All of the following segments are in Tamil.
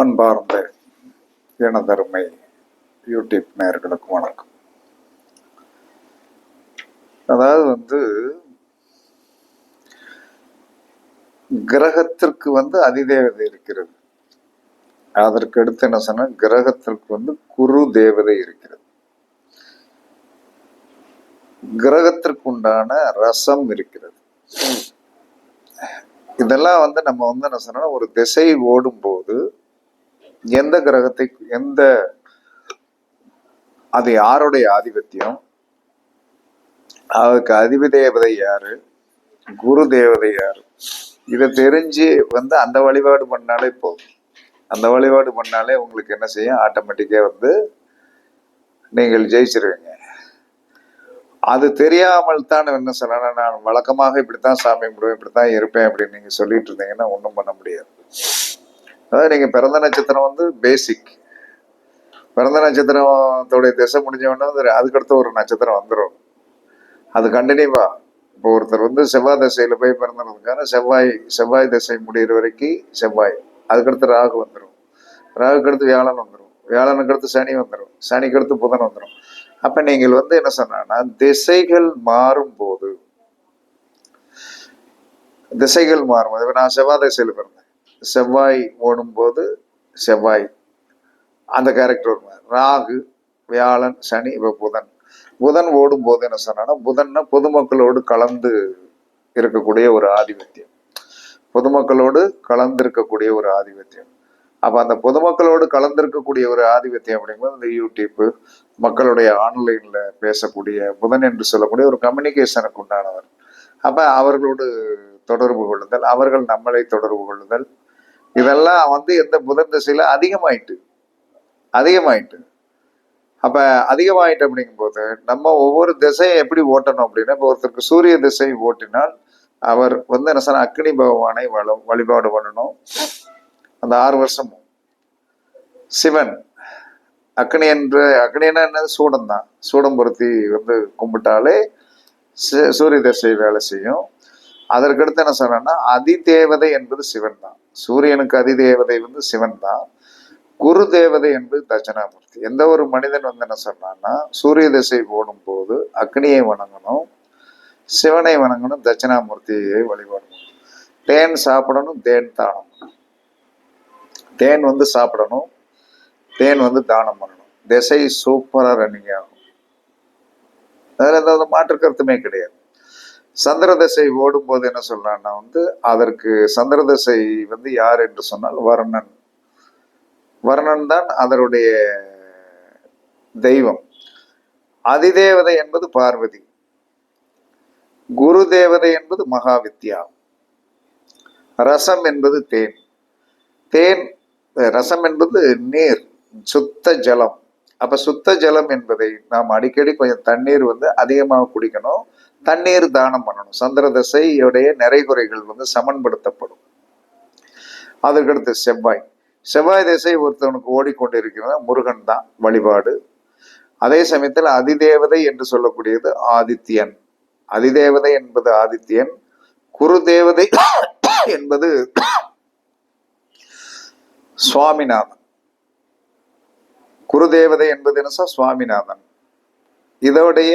அன்பார்ந்த எனதருமை யூடியூப் நேர்களுக்கு வணக்கம். அதாவது வந்து கிரகத்திற்கு வந்து அதிதேவதை இருக்கிறது. அதற்கு அடுத்து என்ன சொன்னா கிரகத்திற்கு வந்து குரு தேவதை இருக்கிறது. கிரகத்திற்கு உண்டான ரசம் இருக்கிறது. இதெல்லாம் வந்து நம்ம வந்து என்ன சொன்னா ஒரு திசை ஓடும் போது எந்த கிரகத்தை எந்த அது யாருடைய ஆதிபத்தியம்? அதுக்கு அதிப தேவதை யாரு? குரு தேவதை யாரு? இதை தெரிஞ்சு வந்து அந்த வழிபாடு பண்ணாலே போதும். அந்த வழிபாடு பண்ணாலே உங்களுக்கு என்ன செய்யும்? ஆட்டோமேட்டிக்கா வந்து நீங்கள் ஜெயிச்சிருவீங்க. அது தெரியாமல் தான் என்ன சொல்லணும் நான் வழக்கமாக இப்படித்தான் சாமி கும்பிடுவேன் இப்படித்தான் இருப்பேன் அப்படின்னு நீங்க சொல்லிட்டு இருந்தீங்கன்னா ஒன்றும் பண்ண முடியாது. அதாவது நீங்க பிறந்த நட்சத்திரம் வந்து பேசிக் பிறந்த நட்சத்திரத்தோடைய திசை முடிஞ்ச உடனே வந்து அதுக்கடுத்து ஒரு நட்சத்திரம் வந்துடும் அது கண்டினியூவா. இப்போ ஒருத்தர் வந்து செவ்வாய் திசையில போய் பிறந்ததுக்கான செவ்வாய் செவ்வாய் திசை முடிகிற வரைக்கும் செவ்வாய். அதுக்கடுத்து ராகு வந்துடும் ராகுக்கு அடுத்து வியாழன் வந்துடும் வியாழனுக்கு அடுத்து சனி வந்துடும் சனிக்கு அடுத்து புதன் வந்துடும் அப்ப நீங்கள் வந்து என்ன சொன்னா திசைகள் மாறும் போது திசைகள் மாறும் இப்போ நான் செவ்வாய் திசையில் பிறந்தேன். செவ்வாய் ஓடும்போது செவ்வாய். அந்த கேரக்டர் ராகு வியாழன் சனி இப்போ புதன். புதன் ஓடும்போது என்ன சொன்னா புதன்னா பொதுமக்களோடு கலந்து இருக்கக்கூடிய ஒரு ஆதிபத்தியம். பொதுமக்களோடு கலந்து இருக்கக்கூடிய ஒரு ஆதிபத்தியம். அப்போ அந்த பொதுமக்களோடு கலந்திருக்கக்கூடிய ஒரு ஆதிபத்தியம் அப்படிங்கும்போது இந்த யூடியூப் மக்களுடைய ஆன்லைன்ல பேசக்கூடிய புதன் என்று சொல்லக்கூடிய ஒரு கம்யூனிகேஷனுக்கு உண்டானவர். அப்போ அவர்களோடு தொடர்பு கொள்ளுதல் அவர்கள் நம்மளை தொடர்பு கொள்ளுதல் இதெல்லாம் வந்து எந்த புதன் திசையில அதிகமாயிட்டு அதிகமாயிட்டு. அப்ப அதிகமாயிட்டு அப்படிங்கும்போது நம்ம ஒவ்வொரு திசையை எப்படி ஓட்டணும் அப்படின்னா இப்போ ஒருத்தருக்கு சூரிய திசை ஓட்டினால் அவர் வந்து என்ன சார் அக்னி பகவானை வள வழிபாடு பண்ணணும். அந்த ஆறு வருஷமும். சிவன் அக்னி என்ற அக்னின்னா என்னது? சூடம் தான். சூடம் பொருத்தி வந்து கும்பிட்டாலே சு- சூரிய திசை வேலை செய்யும். அதற்கடுத்து என்ன சொல்றேன்னா அதிதேவதை என்பது சிவன் தான். சூரியனுக்கு அதிதேவதை வந்து சிவன் தான். குரு தேவதை என்பது தட்சிணாமூர்த்தி. எந்த ஒரு மனிதன் வந்து என்ன சொன்னான்னா சூரிய திசை ஓடும் போது அக்னியை வணங்கணும் சிவனை வணங்கணும் தட்சிணாமூர்த்தியை வழிபடணும். தேன் சாப்பிடணும் தேன் தானம். பண்ணணும். தேன் வந்து சாப்பிடணும் தேன் வந்து தானம் பண்ணணும். திசை சூப்பரா ரன்னிங் ஆகும். அதில் எந்த மாற்று கருத்துமே கிடையாது. சந்திர திசை ஓடும் போது என்ன சொல்றான்னா வந்து அதற்கு சந்திர திசை வந்து யார் என்று சொன்னால் வர்ணன். வர்ணன் தான் அதனுடைய தெய்வம். அதிதேவதை என்பது பார்வதி. குரு தேவதை என்பது மகாவித்யா. ரசம் என்பது தேன். தேன் ரசம் என்பது நீர் சுத்த ஜலம். அப்ப சுத்த ஜலம் என்பதை நாம் அடிக்கடி கொஞ்சம் தண்ணீர் வந்து அதிகமாக குடிக்கணும். தண்ணீர் தானம் பண்ணணும். சந்திர தசையுடைய நிறைகுறைகள் வந்து சமன்படுத்தப்படும். அதற்கடுத்து செவ்வாய். செவ்வாய் திசை ஒருத்தவனுக்கு ஓடிக்கொண்டிருக்கிறது. முருகன் தான் வழிபாடு. அதே சமயத்தில் அதிதேவதை என்று சொல்லக்கூடியது ஆதித்யன். அதிதேவதை என்பது ஆதித்யன். குரு தேவதை என்பது சுவாமிநாதன். குருதேவதை என்பது என்ன சார்? சுவாமிநாதன். இதோடைய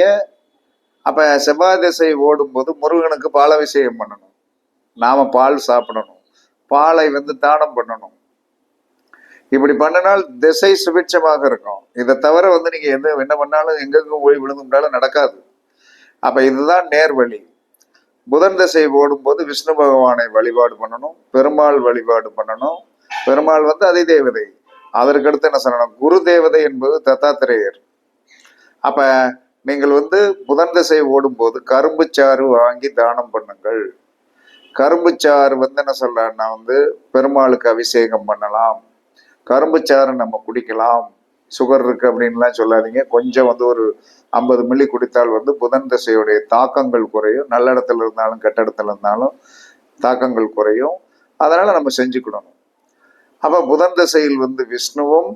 அப்ப செவ்வாய் திசை ஓடும்போது முருகனுக்கு பாலாபிஷேகம் பண்ணணும். நாம பால் சாப்பிடணும். பாலை வந்து தானம் பண்ணணும். இப்படி பண்ணினால் திசை சுபிட்சமாக இருக்கும். இதை தவிர வந்து நீங்க எது என்ன பண்ணாலும் எங்கெங்கும் போய் விழுந்துட்டாலும் நடக்காது. அப்ப இதுதான் நேர்வழி. புதன் திசை ஓடும்போது விஷ்ணு பகவானை வழிபாடு பண்ணணும். பெருமாள் வழிபாடு பண்ணணும். பெருமாள் வந்து அதிதேவதை. அதற்கடுத்து என்ன சொல்லணும்? குரு தேவதை என்பது தத்தாத்திரேயர். அப்போ நீங்கள் வந்து புதன் திசை ஓடும்போது கரும்பு சாறு வாங்கி தானம் பண்ணுங்கள். கரும்பு சாறு வந்து என்ன சொல்றேன்னா வந்து பெருமாளுக்கு அபிஷேகம் பண்ணலாம். கரும்பு சாறு நம்ம குடிக்கலாம். சுகர் இருக்கு அப்படின்லாம் சொல்லாதீங்க. கொஞ்சம் வந்து ஒரு ஐம்பது மில்லி குடித்தால் வந்து புதன் திசையுடைய தாக்கங்கள் குறையும். நல்ல இடத்துல இருந்தாலும் கெட்ட இடத்துல இருந்தாலும் தாக்கங்கள் குறையும். அதனால நம்ம செஞ்சுக்கிடணும். அப்போ புதன் திசையில் வந்து விஷ்ணுவும்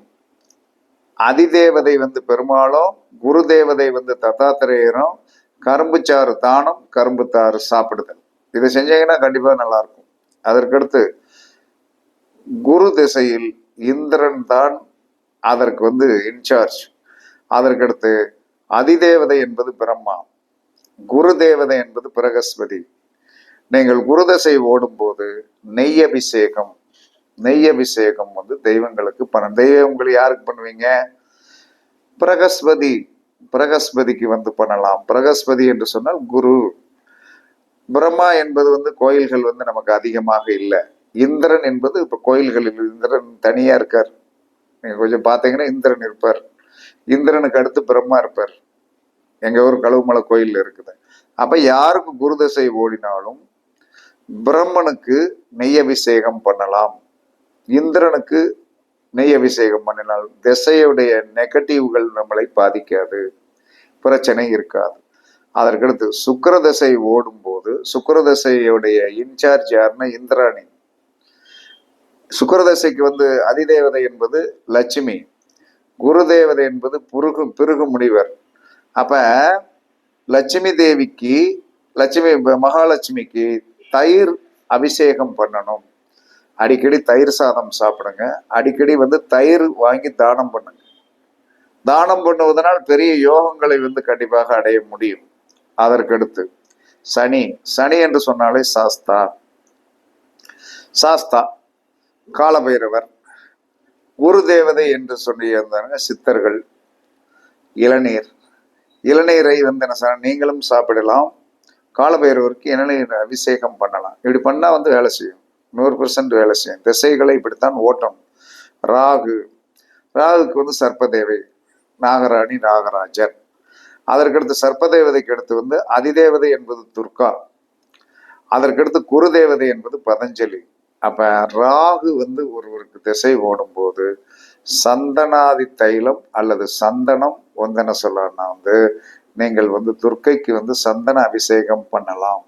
அதிதேவதை வந்து பெருமாளும் குரு தேவதை வந்து தத்தாத்திரேயரும் கரும்புச்சாறு தானம் கரும்பு தாறு சாப்பிடுதல். இதை செஞ்சீங்கன்னா கண்டிப்பாக நல்லா இருக்கும் அதற்கடுத்து குரு திசையில் இந்திரன் தான் அதற்கு வந்து இன்சார்ஜ் அதற்கடுத்து அதிதேவதை என்பது பிரம்மா. குரு தேவதை என்பது பிரகஸ்பதி. நீங்கள் குருதசை ஓடும்போது நெய் அபிஷேகம் நெய் அபிஷேகம் வந்து தெய்வங்களுக்கு பண்ண தெய்வங்கள் யாருக்கு பண்ணுவீங்க? பிரகஸ்பதி பிரகஸ்பதிக்கு வந்து பண்ணலாம். பிரகஸ்பதி என்று சொன்னால் குரு. பிரம்மா என்பது வந்து கோயில்கள் வந்து நமக்கு அதிகமாக இல்லை. இந்திரன் என்பது இப்ப கோயில்களில் இந்திரன் தனியா இருக்கார். நீங்க கொஞ்சம் பார்த்தீங்கன்னா இந்திரன் இருப்பார். இந்திரனுக்கு அடுத்து பிரம்மா இருப்பார். எங்க ஊர் கழுவுமலை கோயில் இருக்குது. அப்ப யாருக்கு குருதசை ஓடினாலும் பிரம்மனுக்கு நெய் அபிஷேகம் பண்ணலாம். இந்திரனுக்கு நெய் அபிஷேகம் பண்ணினால் திசையுடைய நெகட்டிவ்கள் நம்மளை பாதிக்காது. பிரச்சனை இருக்காது. அதற்கடுத்து சுக்கிரதசை ஓடும்போது சுக்கிரதசையுடைய இன்சார்ஜ் யாருன்னா இந்திராணி. சுக்கிரதசைக்கு வந்து அதிதேவதை என்பது லட்சுமி. குரு தேவதை என்பது புருகு பிருகு முனிவர். அப்ப லட்சுமி தேவிக்கு லட்சுமி மகாலட்சுமிக்கு தயிர் அபிஷேகம் பண்ணணும். அடிக்கடி தயிர் சாதம் சாப்பிடுங்க. அடிக்கடி வந்து தயிர் வாங்கி தானம் பண்ணுங்க. தானம் பண்ணுவதனால் பெரிய யோகங்களை வந்து கண்டிப்பாக அடைய முடியும். அதற்கடுத்து சனி. சனி என்று சொன்னாலே சாஸ்தா. சாஸ்தா. காலபைரவர். குரு தேவதை என்று சொல்லியிருந்தாங்க சித்தர்கள். இளநீர். இளநீரை வந்து என்ன சார் நீங்களும் சாப்பிடலாம். காலபைரவருக்கு இளநீர் அபிஷேகம் பண்ணலாம். இப்படி பண்ணால் வந்து வேலை செய்யும். நூறு பர்சன்ட் வேலை செய்யும். திசைகளை இப்படித்தான் ஓட்டம். ராகு. ராகுக்கு வந்து சர்ப்பதேவை. நாகராணி நாகராஜர். அதற்கடுத்து சர்ப்பதேவதைக்கு அடுத்து வந்து அதிதேவதை என்பது துர்கா. அதற்கடுத்து குருதேவதை என்பது பதஞ்சலி. அப்ப ராகு வந்து ஒருவருக்கு திசை ஓடும்போது சந்தனாதி தைலம் அல்லது சந்தனம் வந்து என்ன சொல்லலாம்னா வந்து நீங்கள் வந்து துர்க்கைக்கு வந்து சந்தன அபிஷேகம் பண்ணலாம்.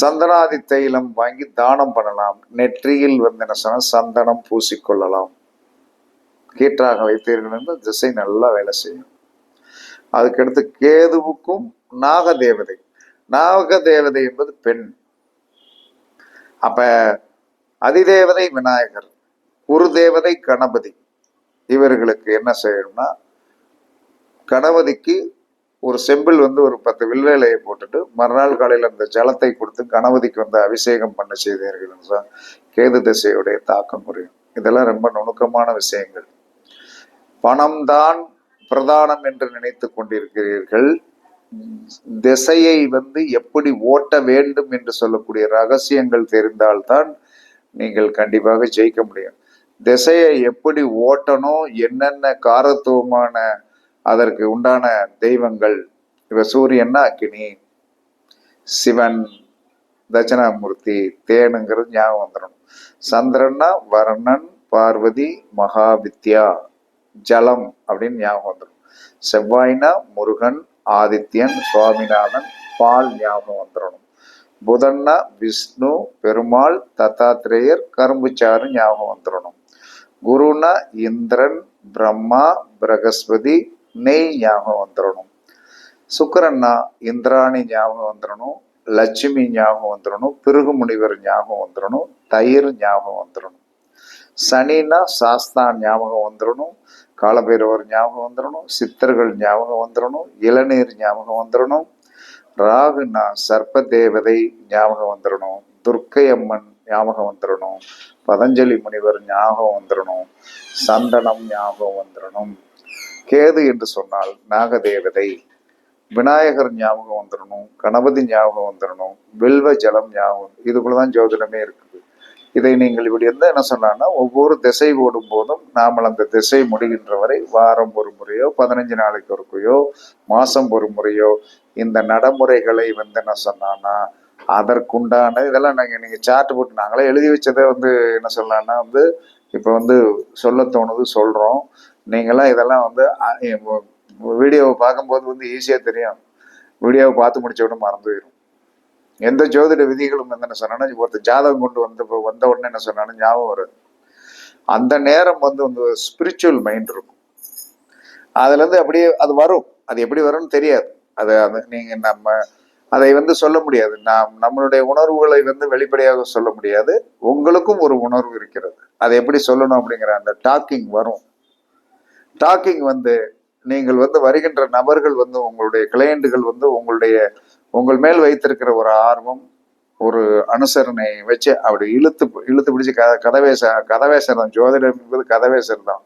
சந்தனாதி தைலம் வாங்கி தானம் பண்ணலாம். நெற்றியில் வந்து என்ன சொன்னா சந்தனம் பூசிக்கொள்ளலாம். கீற்றாக வைத்தீர்கள் என்று திசை நல்லா வேலை செய்யும். அதுக்கடுத்து கேதுவுக்கும் நாக தேவதை நாக தேவதை என்பது பெண். அப்ப அதிதேவதை விநாயகர் குரு தேவதை கணபதி. இவர்களுக்கு என்ன செய்யணும்னா கணபதிக்கு ஒரு செம்பில் வந்து ஒரு பத்து வில்வேலையை போட்டுட்டு மறுநாள் காலையில் அந்த ஜலத்தை கொடுத்து கணபதிக்கு வந்து அபிஷேகம் பண்ண செய்தீர்கள் சார் கேது திசையுடைய தாக்கம் குறையும் இதெல்லாம் ரொம்ப நுணுக்கமான விஷயங்கள். பணம்தான் பிரதானம் என்று நினைத்து கொண்டிருக்கிறீர்கள். திசையை வந்து எப்படி ஓட்ட வேண்டும் என்று சொல்லக்கூடிய ரகசியங்கள் தெரிந்தால்தான் நீங்கள் கண்டிப்பாக ஜெயிக்க முடியும். திசையை எப்படி ஓட்டணும் என்னென்ன காரத்துவமான அதற்கு உண்டான தெய்வங்கள் இவ சூரியன்னா அக்கினி சிவன் தட்சிணாமூர்த்தி தேனுங்கிறது ஞாபகம் வந்துடணும் சந்திரன்னா வர்ணன் பார்வதி மகாவித்யா ஜலம் அப்படின்னு ஞாபகம் வந்துடும் செவ்வாய்னா முருகன் ஆதித்யன் சுவாமிநாதன் பால் ஞாபகம் வந்துடணும் புதன்னா விஷ்ணு பெருமாள் தத்தாத்திரேயர் கரும்புச்சாறு ஞாபகம் வந்துடணும் குருனா இந்திரன் பிரம்மா பிரகஸ்பதி நெய் ஞாபகம் வந்துடணும் சுக்கரன்னா இந்திராணி ஞாபகம் வந்துடணும் லட்சுமி ஞாபகம் வந்துடணும் பிருகு முனிவர் ஞாபகம் வந்துடணும் தயிர் ஞாபகம் வந்துடணும் சனினா சாஸ்தா ஞாபகம் வந்துடணும் காலபைரவர் ஞாபகம் வந்துடணும் சித்தர்கள் ஞாபகம் வந்துடணும் இளநீர் ஞாபகம் வந்துடணும் ராகுனா சர்ப்ப தேவதை ஞாபகம் வந்துடணும் துர்க்கை அம்மன் ஞாபகம் வந்துடணும் பதஞ்சலி முனிவர் ஞாபகம் வந்துடணும் சந்தனம் ஞாபகம் வந்துடணும் கேது என்று சொன்னால் நாகதேவதை. விநாயகர் ஞாபகம் வந்துடணும் கணபதி ஞாபகம் வந்துடணும் வில்வ ஜலம் ஞாபகம் இதுக்குள்ளதான் ஜோதிடமே இருக்குது. இதை நீங்கள் இப்படி இருந்தால் என்ன சொன்னான்னா ஒவ்வொரு திசை ஓடும் போதும் நாமல் அந்த திசை முடிகின்ற வரை வாரம் ஒரு முறையோ பதினஞ்சு நாளைக்கு ஒருக்கையோ மாசம் ஒரு முறையோ இந்த நடைமுறைகளை வந்து என்ன சொன்னான்னா அதற்குண்டான இதெல்லாம் நாங்கள் நீங்கள் சார்ட் போட்டு நாங்களே எழுதி வச்சதை வந்து என்ன சொல்லலான்னா வந்து இப்போ வந்து சொல்ல தோணுது சொல்கிறோம் நீங்களாம் இதெல்லாம் வந்து வீடியோவை பார்க்கும்போது வந்து ஈஸியாக தெரியும். வீடியோவை பார்த்து முடிச்ச உடனே மறந்து போயிடும் எந்த ஜோதிட விதிகளும் என்ன சொன்னாலும் ஒருத்தர் ஜாதகம் கொண்டு வந்து இப்போ வந்த உடனே என்ன சொன்னாலும் ஞாபகம் வருது. அந்த நேரம் வந்து வந்து ஸ்பிரிச்சுவல் மைண்ட் இருக்கும். அதுலேருந்து அப்படியே அது வரும். அது எப்படி வரும்னு தெரியாது. அது அது நீங்கள் நம்ம அதை வந்து சொல்ல முடியாது. நாம் நம்மளுடைய உணர்வுகளை வந்து வெளிப்படையாக சொல்ல முடியாது. உங்களுக்கும் ஒரு உணர்வு இருக்கிறது. அதை எப்படி சொல்லணும் அப்படிங்கிற அந்த டாக்கிங் வரும். டாக்கிங் வந்து நீங்கள் வந்து வருகின்ற நபர்கள் வந்து உங்களுடைய கிளையண்டுகள் வந்து உங்களுடைய உங்கள் மேல் வைத்திருக்கிற ஒரு ஆர்வம் ஒரு அனுசரணை வச்சு அப்படி இழுத்து இழுத்து பிடிச்சி க கதவேச கதவேசர் தான் ஜோதிடம் என்பது கதவேசர் தான்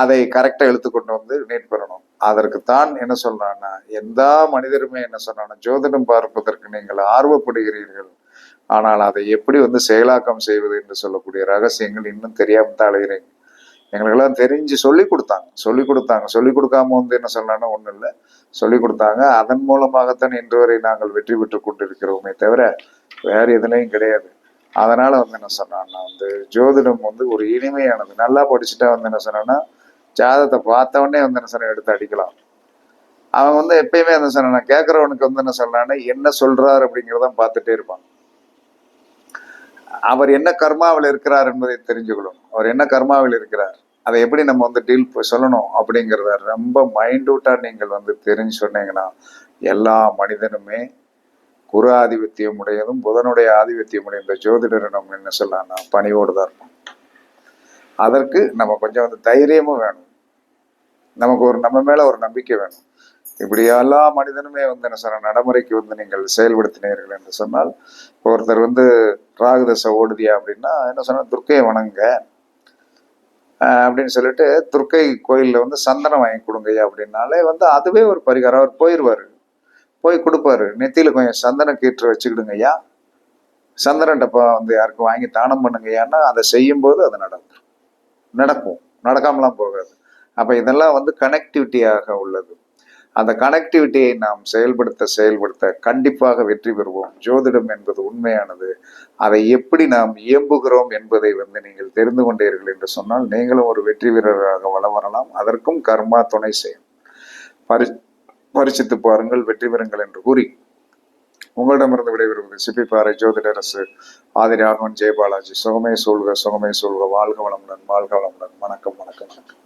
அதை கரெக்டாக இழுத்து கொண்டு வந்து நீட் பெறணும். அதற்கு தான் என்ன சொல்றான்னா எந்த மனிதருமே என்ன சொன்னான்னா ஜோதிடம் பார்ப்பதற்கு நீங்கள் ஆர்வப்படுகிறீர்கள். ஆனால் அதை எப்படி வந்து செயலாக்கம் செய்வது என்று சொல்லக்கூடிய ரகசியங்கள் இன்னும் தெரியாமல் தான் அலைகிறீங்க எங்களுக்கெல்லாம் தெரிஞ்சு சொல்லி கொடுத்தாங்க. சொல்லி கொடுத்தாங்க. சொல்லி கொடுக்காம வந்து என்ன சொல்லலாம்னா ஒன்றும் இல்லை. சொல்லி கொடுத்தாங்க. அதன் மூலமாகத்தான் இன்று வரை நாங்கள் வெற்றி பெற்று கொண்டிருக்கிறோமே தவிர வேறு எதுலையும் கிடையாது. அதனால வந்து என்ன சொன்னான்னா வந்து ஜோதிடம் வந்து ஒரு இனிமையானது. நல்லா படிச்சுட்டா வந்து என்ன சொன்னான்னா ஜாதத்தை பார்த்தவொடனே வந்து என்ன சொன்ன எடுத்து அடிக்கலாம். அவன் வந்து எப்பயுமே என்ன சொன்னான் கேட்குறவனுக்கு வந்து என்ன சொன்னான்னா என்ன சொல்றாரு அப்படிங்கிறதான் பார்த்துட்டே இருப்பான். அவர் என்ன கர்மாவில் இருக்கிறார் என்பதை தெரிஞ்சுக்கணும். அவர் என்ன கர்மாவில் இருக்கிறார்? அதை எப்படி நம்ம வந்து டீல் சொல்லணும் அப்படிங்கிறத ரொம்ப மைண்டூட்டாக நீங்கள் வந்து தெரிஞ்சு சொன்னீங்கன்னா எல்லா மனிதனுமே குரு ஆதிபத்தியம் உடையதும் புதனுடைய ஆதிபத்தியம் உடைய இந்த ஜோதிடரை நம்ம என்ன சொல்லலாம்னா பணிவோடு தான் இருப்போம். அதற்கு நம்ம கொஞ்சம் வந்து தைரியமும் வேணும். நமக்கு ஒரு நம்ம மேல ஒரு நம்பிக்கை வேணும். இப்படியெல்லாம் எல்லா மனிதனுமே வந்து என்ன சொன்ன நடைமுறைக்கு வந்து நீங்கள் செயல்படுத்தினீர்கள் என்று சொன்னால் இப்போ ஒருத்தர் வந்து ராகுதசை ஓடுதியா அப்படின்னா என்ன சொன்னால் துர்க்கையை வணங்க அப்படின்னு சொல்லிட்டு துர்க்கை கோயிலில் வந்து சந்தனம் வாங்கி கொடுங்கய்யா அப்படின்னாலே வந்து அதுவே ஒரு பரிகாரம். அவர் போயிடுவார் போய் கொடுப்பாரு. நெத்தியில் கொஞ்சம் சந்தன கீற்று வச்சுக்கிடுங்கய்யா சந்தன டப்பா வந்து யாருக்கும் வாங்கி தானம் பண்ணுங்கய்யான்னா அதை செய்யும்போது அது நடக்கும். நடக்கும். நடக்காமலாம் போகாது. அப்போ இதெல்லாம் வந்து கனெக்டிவிட்டியாக உள்ளது. அந்த கனெக்டிவிட்டியை நாம் செயல்படுத்த செயல்படுத்த கண்டிப்பாக வெற்றி பெறுவோம். ஜோதிடம் என்பது உண்மையானது. அதை எப்படி நாம் இயம்புகிறோம் என்பதை வந்து நீங்கள் தெரிந்து கொண்டீர்கள் என்று சொன்னால் நீங்களும் ஒரு வெற்றி வீரராக வளம் வரலாம். அதற்கும் கர்மா துணை செய்யும் பரி பரிசித்து பாருங்கள் வெற்றி பெறுங்கள் என்று கூறி. உங்களிடமிருந்து விடைபெறுவது சிப்பிப்பாறை ஜோதிடரசு ஆதிராகவன் ஜெயபாலாஜி. சுகமே சூழ்க சுகமே சூழ்க. வாழ்க வளமுடன் வாழ்க வளமுடன். வணக்கம் வணக்கம் வணக்கம்.